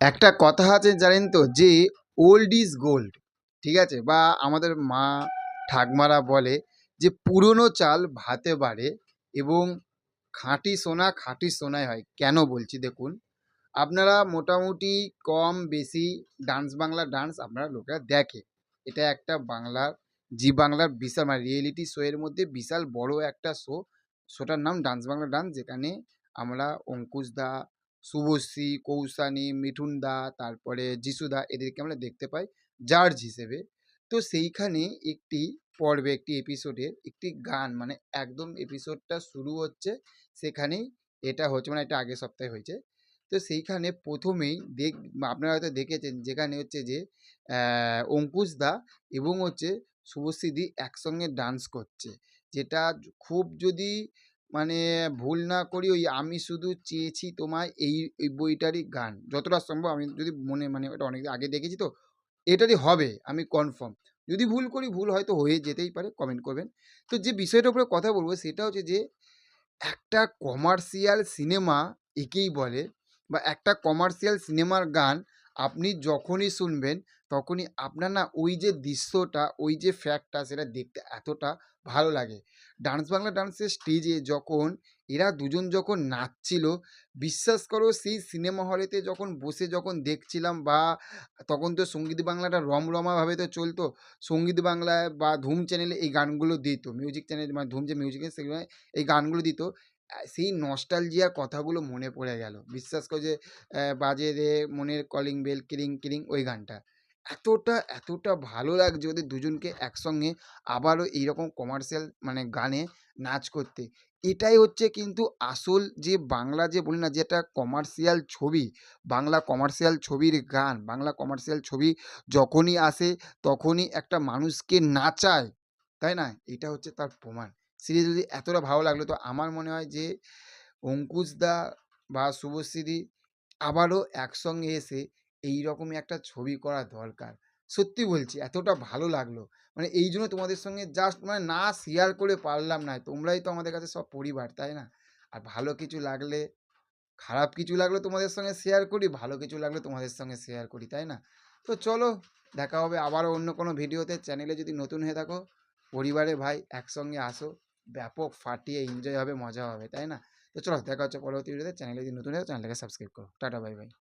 একটা কথা আছে জানেন তো যে ওল্ড ইজ গোল্ড ঠিক আছে? বা আমাদের মা ঠাকমারা বলে যে, পুরনো চাল ভাতে বাড়ে এবং খাঁটি সোনা খাঁটি সোনায় হয়। কেন বলছি দেখুন? আপনারা মোটামুটি কম বেশি ডান্স বাংলা ডান্স আপনারা লোকেরা দেখে। এটা একটা বাংলার, জি বাংলার বিশাল মানে রিয়েলিটি শো এর মধ্যে বিশাল বড় একটা শো শোটার নাম ডান্স বাংলা ডান্স যেখানে আমরা অঙ্কুশ দা শুভশ্রী, কৌশানী মিঠুন দা তারপরে যিশুদা এদেরকে আমরা দেখতে পাই জার্জ হিসেবে। তো সেইখানে একটি পর্বে, একটি এপিসোডের একটি গান মানে একদম এপিসোডটা শুরু হচ্ছে, সেখানেই এটা হচ্ছে মানে এটা আগের সপ্তাহে হয়েছে। তো সেইখানে প্রথমেই দেখ, আপনারা হয়তো দেখেছেন, যেখানে হচ্ছে যে অঙ্কুশ দা এবং হচ্ছে শুভশ্রীদি একসঙ্গে ডান্স করছে। যেটা খুব যদি মানে ভুল না করি ওই আমি শুধু চেয়েছি তোমায় এই এই বইটারই গান। যতটা সম্ভব আমি যদি মনে মানে ওটা অনেক আগে দেখেছি তো, এটারই হবে, আমি কনফার্ম যদি ভুল করি, ভুল হয়তো হয়ে যেতেই পারে কমেন্ট করবেন। তো যে বিষয়টার উপরে কথা বলব, সেটা হচ্ছে যে, একটা কমার্শিয়াল সিনেমা একেই বলে বা একটা কমার্শিয়াল সিনেমার গান আপনি যখনই শুনবেন, তখনই আপনার না ওই যে দৃশ্যটা, ওই যে ফ্যাক্টটা সেটা দেখতে এতটা ভালো লাগে। ডান্স বাংলা ডান্সের স্টেজে যখন এরা দুজন যখন নাচছিল, বিশ্বাস করো সেই সিনেমা হলেতে যখন বসে যখন দেখছিলাম বা তখন তো সংগীত বাংলাটা রমরমাভাবে তো চলতো, সংগীত বাংলায় বা ধুম চ্যানেলে এই গানগুলো দিত মিউজিক চ্যানেল মানে ধুম যে মিউজিক সেগুলো, এই গানগুলো দিত। সেই নস্টালজিয়ার কথাগুলো মনে পড়ে গেল। বিশ্বাস করো যে বাজে রে, মনের কলিং বেল কিরিং কিরিং ওই গানটা। এতটা এতটা ভালো লাগছে ওদের দুজনকে একসঙ্গে আবারও এইরকম কমার্শিয়াল মানে গানে নাচ করতে। এটাই হচ্ছে কিন্তু আসল যে বাংলা যে বলি না, যে একটা কমার্শিয়াল ছবি, বাংলা কমার্শিয়াল ছবির গান, বাংলা কমার্শিয়াল ছবি যখনই আসে তখনই একটা মানুষকে নাচায়, তাই না? এটা হচ্ছে তার প্রমাণ। সিরিয়াসলি এতটা ভালো লাগল, তো আমার মনে হয় যে অঙ্কুশদা বা শুভশ্রী আবারও একসঙ্গে এসে এই রকমই একটা ছবি করা দরকার। সত্যি বলছি, এতটা ভালো লাগল। মানে এই জন্য তোমাদের সঙ্গে জাস্ট মানে না শেয়ার করে পারলাম না, তোমরাই তো আমাদের কাছে সব পরিবার, তাই না? আর ভালো কিছু লাগলে, খারাপ কিছু লাগলে তোমাদের সঙ্গে শেয়ার করি, ভালো কিছু লাগলে তোমাদের সঙ্গে শেয়ার করি, তাই না? তো চলো, দেখা হবে আবারও অন্য কোনো ভিডিওতে চ্যানেলে যদি নতুন হয়ে থাকো, পরিবারে ভাই একসঙ্গে আসো। ব্যাপক ফাটিয়ে এনজয় হবে, মজা হবে, তাই না? তো চলো, দেখা হচ্ছে পরবর্তী ভিডিওতে চ্যানেলে যদি নতুন হয় চ্যানেলটাকে সাবস্ক্রাইব করো। Tata bye bye